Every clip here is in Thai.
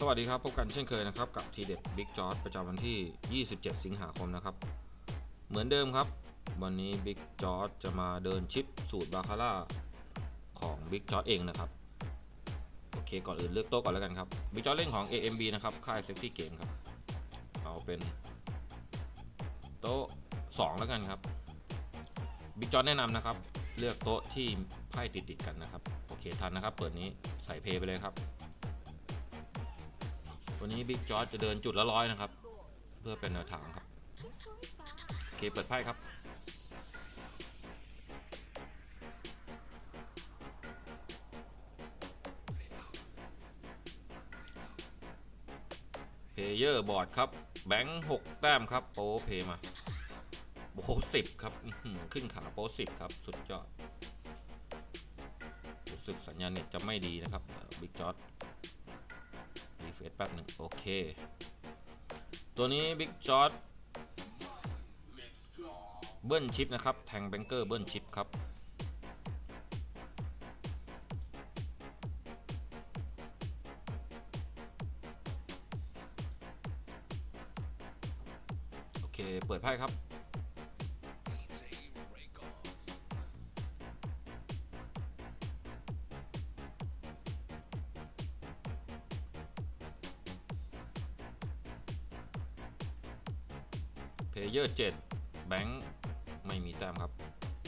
สวัสดีครับ พบกันเช่นเคยนะครับ กับทีเด็ดบิ๊กจอร์ดประจำวันที่ 27 สิงหาคมนะครับ เหมือนเดิมครับ วันนี้บิ๊กจอร์ดจะมาเดินชิปสูตรบาคาร่าของบิ๊กจอร์ดเองนะครับ โอเค ก่อนอื่นเลือกโต๊ะก่อนแล้วกันครับบิ๊กจอร์ดเล่นของ AMB นะครับ ค่ายเซฟตี้เกมครับ เอาเป็นโต๊ะ 2 แล้วกันครับบิ๊กจอร์ดแนะนำนะครับ เลือกโต๊ะที่ไพ่ติดติดกันนะครับ โอเคทันนะครับ เปิดนี้ใส่เพย์ไปเลยครับ วันนี้บิ๊กจอร์จจะเดินจุดละร้อยนะครับ เพื่อเป็นแนวทางครับโอเคเปิดไพ่ครับเพเยอร์บอร์ดครับแบงค์หกแต้มครับโปเพมาโอ้สิบครับขึ้นขาโปสิบครับ สุดยอดรู้สึกสัญญาณเน็ตจะไม่ดีนะครับบิ๊กจอร์ เฟซแป๊บหนึ่งโอเค ตัวนี้บิ๊กจอร์ดเบิ้ลชิปนะครับ แทงแบงเกอร์เบิ้ลชิปครับ โอเค เปิดไพ่ครับ เพเยอร์เจ็ดแบงค์ไม่มีแต้มครับ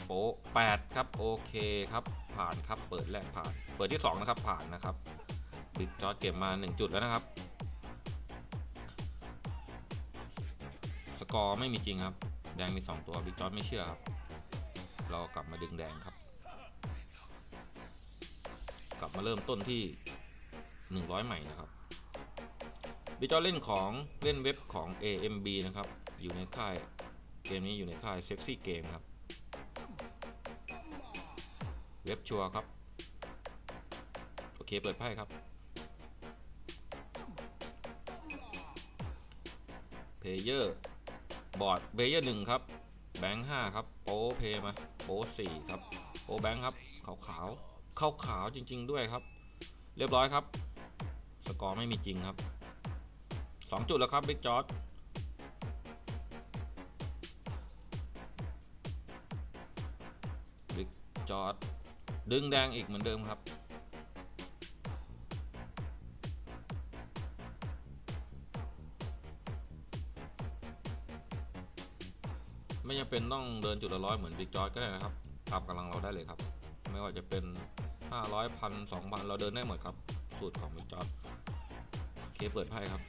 โป๊แปดครับ โอเคครับ ผ่านครับ เปิดแรกผ่าน เปิดที่สองนะครับ ผ่านนะครับ บิ๊กจอร์ดเก็บมาหนึ่งจุดแล้วนะครับ สกอร์ไม่มีจริงครับ แดงมีสองตัว บิ๊กจอร์ดไม่เชื่อครับ เรากลับมาดึงแดงครับ กลับมาเริ่มต้นที่100ใหม่นะครับบิ๊กจอร์ดเล่นของเล่นเว็บของ AMB นะครับ อยู่ในค่ายเกมนี้อยู่ในค่าย Sexy Game ครับ เว็บชัวครับ โอเคเปิดไพ่ครับเพเยอร์บอร์ดเพเยอร์หนึ่งครับ แบงค์ห้าครับ โป้เพมาโป้สี่ครับโป้แบงค์ครับขาวขาวขาวขาวจริง ๆ ด้วยครับ เรียบร้อยครับ สกอร์ไม่มีจริงครับสองจุดแล้วครับบิ๊กจอร์ด จอดดึงแดงอีกเหมือนเดิมครับ ไม่จำเป็นต้องเดินจุดละร้อยเหมือนบิ๊กจอดก็ได้นะครับตามกำลังเราได้เลยครับ ไม่ว่าจะเป็น 500พันสองพันเราเดินได้หมดครับ สูตรของบิ๊กจอดเคเปิดไพ่ครับ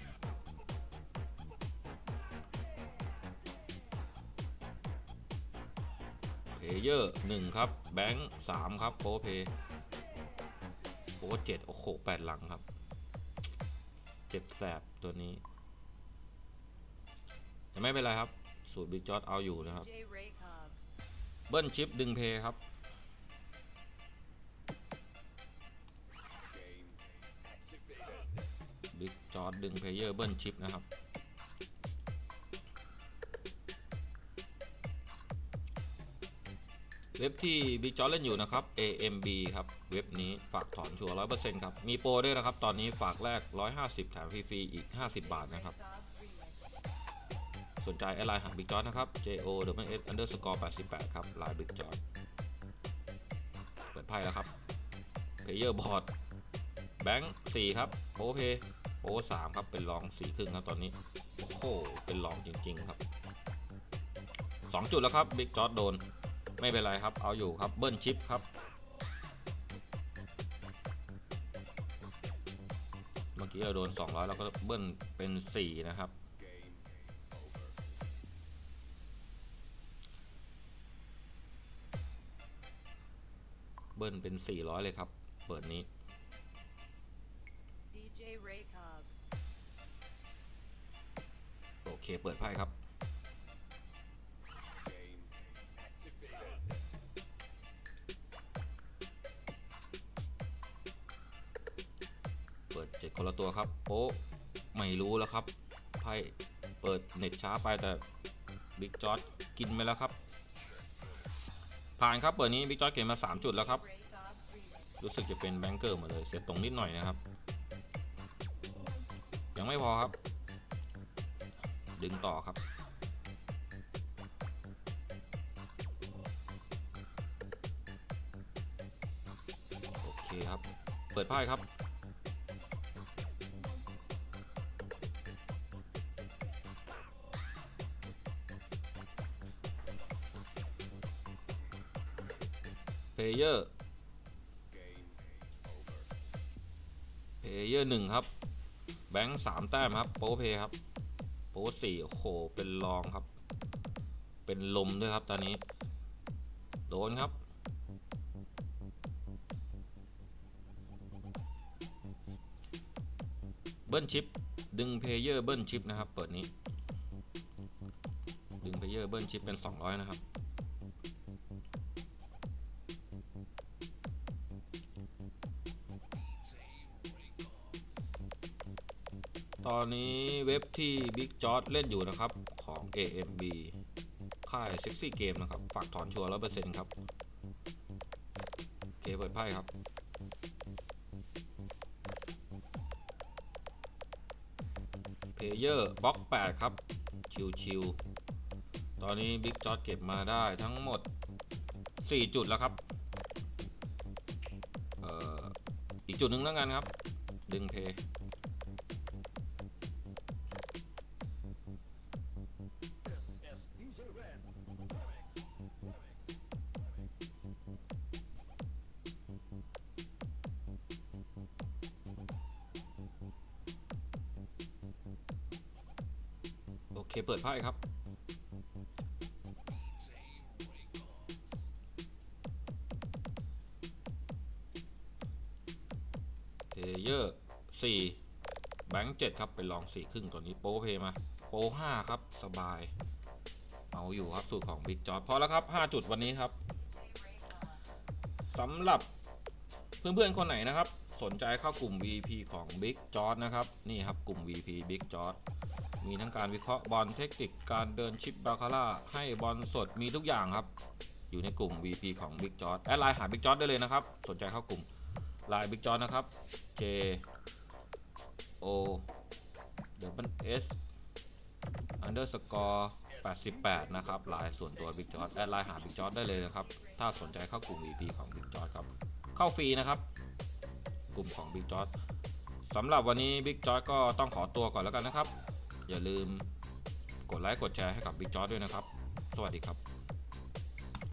เพเยอร์หนึ่งครับ แบงค์สามครับโปเพโปเจ็ดโอ้โหแปดหลังครับ เจ็บแสบตัวนี้แต่ไม่เป็นไรครับ สูตรบิ๊กจอร์ดเอาอยู่นะครับ J. Ray Cobb. เบิ้ลชิปดึงเพย์ครับบิ๊กจอร์ดดึงเพย์เยอร์เบิ้ลชิปนะครับ เว็บที่บิ๊กจอรเล่นอยู่นะครับ AMB ครับ เว็บนี้ฝากถอนชัวร์ร้อยเปอร์เซ็นต์ครับ มีโปรด้วยนะครับ ตอนนี้ฝากแรก 150 แถมฟรีๆอีก 50 บาทนะครับ สนใจแอดไลน์หาบิ๊กจอรนะครับ J O W S underscore 88 ครับไลน์บิ๊กจอรเปิดไพ่แล้วครับเพเยอร์บอร์ดแบงค์4ครับโปเพโป3ครับเป็นรองสี่ครึ่งครับตอนนี้โอ้โหเป็นรองจริง ๆ ครับ 2 จุดแล้วครับบิ๊กจอร์ดโดน ไม่เป็นไรครับ เอาอยู่ครับเบิ้ลชิปครับ เมื่อกี้เราโดน 200 แล้วก็เบิ้ลเป็น 4 นะครับ เบิ้ลเป็น 400 เลยครับ เปิดนี้ DJ Ray Cobb. โอเค เปิดไพ่ครับ เปิดเจ็ดคนละตัวครับโป๊ะไม่รู้แล้วครับไพ่เปิดเน็ตช้าไปแต่บิ๊กจอร์ดกินไปแล้วครับ ผ่านครับเปิดนี้บิ๊กจอร์ดเก็บมา 3 จุดแล้วครับ รู้สึกจะเป็นแบงเกอร์มดเลยเสียตรงนิดหน่อยนะครับ ยังไม่พอครับ ดึงต่อครับโอเคครับ เปิดไพ่ครับ เพลเยอร์เพลเยอร์หนึ่งครับ แบงค์สามแต้มครับ โป๊เพครับ โป๊สี่โอ้โห เป็นรองครับ เป็นลมด้วยครับตอนนี้ โดนครับ เบิ้ลชิป ดึงเพเยอร์เบิ้ลชิปนะครับ เปิดนี้ ดึงเพเยอร์เบิ้ลชิปเป็น 200 นะครับ ตอนนี้เว็บที่ Big j o r d เล่นอยู่นะครับของ AMB ค่าย Sexy Game นะครับ ฝากถอนชัวร์100%ครับ โอเค เปิดไพ่ครับ เพลเยอร์บล็อก 8 ครับ ชิวชิวๆตอนนี้ Big j o r d เก็บมาได้ทั้งหมด 4 จุดแล้วครับอ,อ,อีกจุดหนึ่งแล้วกันครับ ดึงเพย์ เคเปิดไพ่ครับ เพเยอร์สี่แบงค์เจ็ดครับ ไปลองสี่ครึ่งตัวนี้โปรเพย์มา โปรห้าครับ สบาย เอาอยู่ครับ สูตรของบิ๊กจอ d พอแล้วครับห้าจุดวันนี้ครับสำหรับเพื่อนๆ คนไหนนะครับ สนใจเข้ากลุ่ม VP ของ Big j o r d นะครับ นี่ครับกลุ่ม VP Big j o r d มีทั้งการวิเคราะห์บอลเทคนิคการเดินชิปบาคาร่าให้บอลสดมีทุกอย่างครับ อยู่ในกลุ่ม VP ของ Big j o r d แอดไลน์หา Big j o r d ได้เลยนะครับ สนใจเข้ากลุ่มไลน์ Big j o r d นะครับ J O W S underscore 88 นะครับไลน์ส่วนตัว Big j o r d แอดไลน์หา Big j o r d ได้เลยนะครับ ถ้าสนใจเข้ากลุ่ม VP ของ Big j o r d ครับ เข้าฟรีนะครับ กลุ่มของ Big j o r d สำหรับวันนี้ Big j o r d ก็ต้องขอตัวก่อนแล้วกันนะครับ อย่าลืมกดไลค์กดแชร์ให้กับพี่จอร์ดด้วยนะครับ สวัสดีครับ